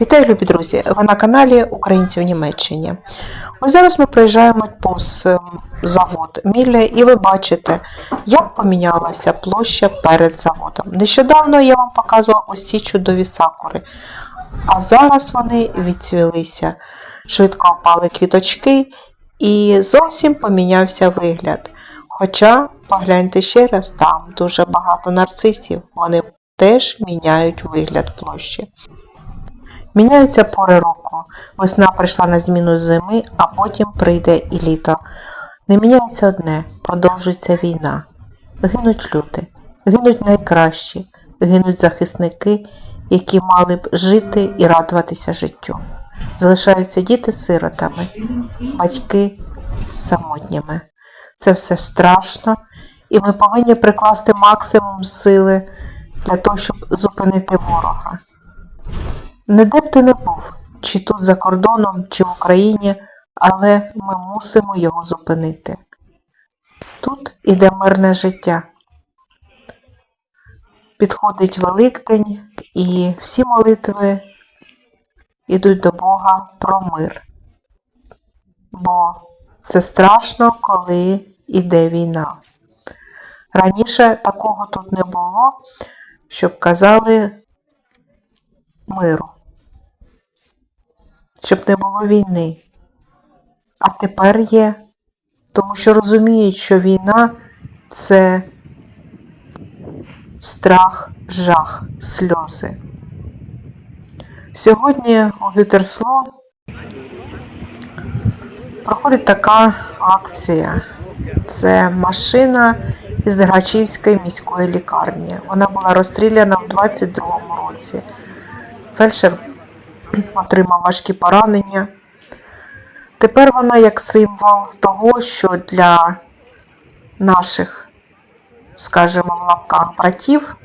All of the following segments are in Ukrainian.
Вітаю, любі друзі! Ви на каналі Українці в Німеччині. Ось зараз ми проїжджаємо повз ем, завод Мілля і ви бачите, як помінялася площа перед заводом. Нещодавно я вам показувала ось ці чудові сакури, а зараз вони відцвілися. Швидко впали квіточки і зовсім помінявся вигляд. Хоча, погляньте ще раз, там дуже багато нарцисів, вони теж міняють вигляд площі. Міняються пори року. Весна прийшла на зміну зими, а потім прийде і літо. Не міняється одне, продовжується війна. Гинуть люди, гинуть найкращі, гинуть захисники, які мали б жити і радуватися життю. Залишаються діти сиротами, батьки самотніми. Це все страшно, і ми повинні прикласти максимум сили для того, щоб зупинити ворога. Не де б ти не був, чи тут за кордоном, чи в Україні, але ми мусимо його зупинити. Тут іде мирне життя. Підходить Великдень, і всі молитви йдуть до Бога про мир. Бо це страшно, коли йде війна. Раніше такого тут не було, щоб казали миру щоб не було війни. А тепер є, тому що розуміють, що війна це страх, жах, сльози. Сьогодні у Гютерсло проходить така акція. Це машина із Дергачівської міської лікарні. Вона була розстріляна в 22-му році. Фельдшер отримав важкі поранення. Тепер вона як символ того, що для наших, скажімо, в лапках братів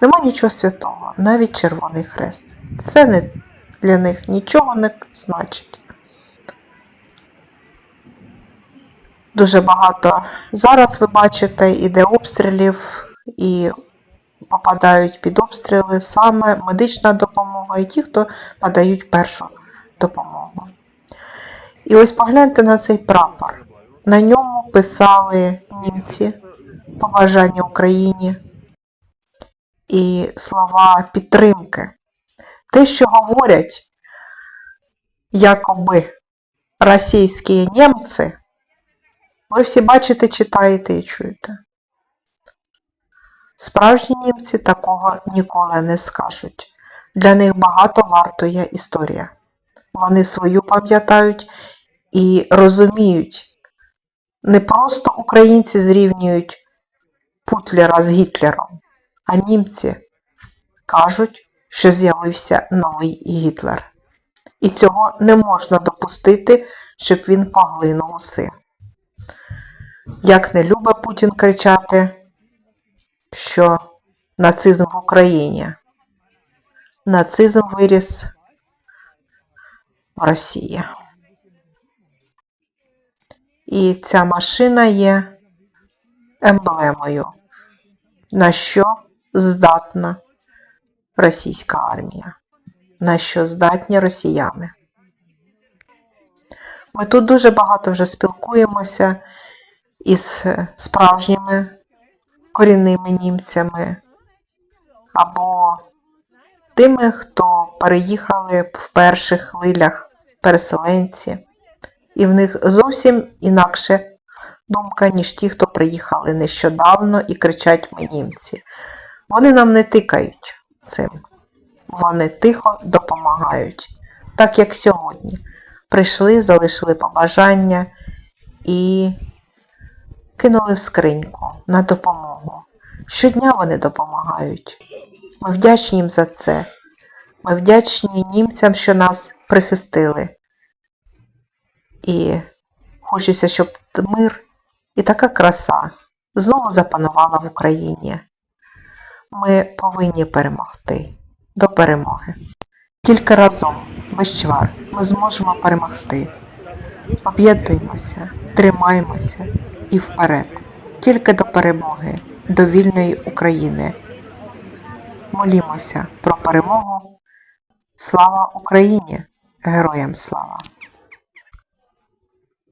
нема нічого святого, навіть Червоний Хрест. Це не для них нічого не значить. Дуже багато зараз ви бачите, іде обстрілів і попадають під обстріли саме медична допомога і ті, хто надають першу допомогу. І ось погляньте на цей прапор. На ньому писали німці побажання Україні і слова підтримки. Те, що говорять якоби російські німці, ви всі бачите, читаєте і чуєте. Справжні німці такого ніколи не скажуть. Для них багато вартує історія. Вони свою пам'ятають і розуміють. Не просто українці зрівнюють Путлера з Гітлером, а німці кажуть, що з'явився новий Гітлер. І цього не можна допустити, щоб він поглинув усе. Як не любить Путін кричати, що нацизм в Україні. Нацизм виріс в Росії. І ця машина є емблемою, на що здатна російська армія, на що здатні росіяни. Ми тут дуже багато вже спілкуємося із справжніми корінними німцями, або тими, хто переїхали в перших хвилях переселенці, і в них зовсім інакше думка, ніж ті, хто приїхали нещодавно і кричать ми німці. Вони нам не тикають цим, вони тихо допомагають, так як сьогодні. Прийшли, залишили побажання і кинули в скриньку на допомогу. Щодня вони допомагають. Ми вдячні їм за це. Ми вдячні німцям, що нас прихистили. І хочеться, щоб мир і така краса знову запанувала в Україні. Ми повинні перемогти до перемоги. Тільки разом, без чвар, ми зможемо перемогти. Об'єднуємося, тримаємося і вперед. Тільки до перемоги, до вільної України. Молімося про перемогу Слава Україні! Героям слава!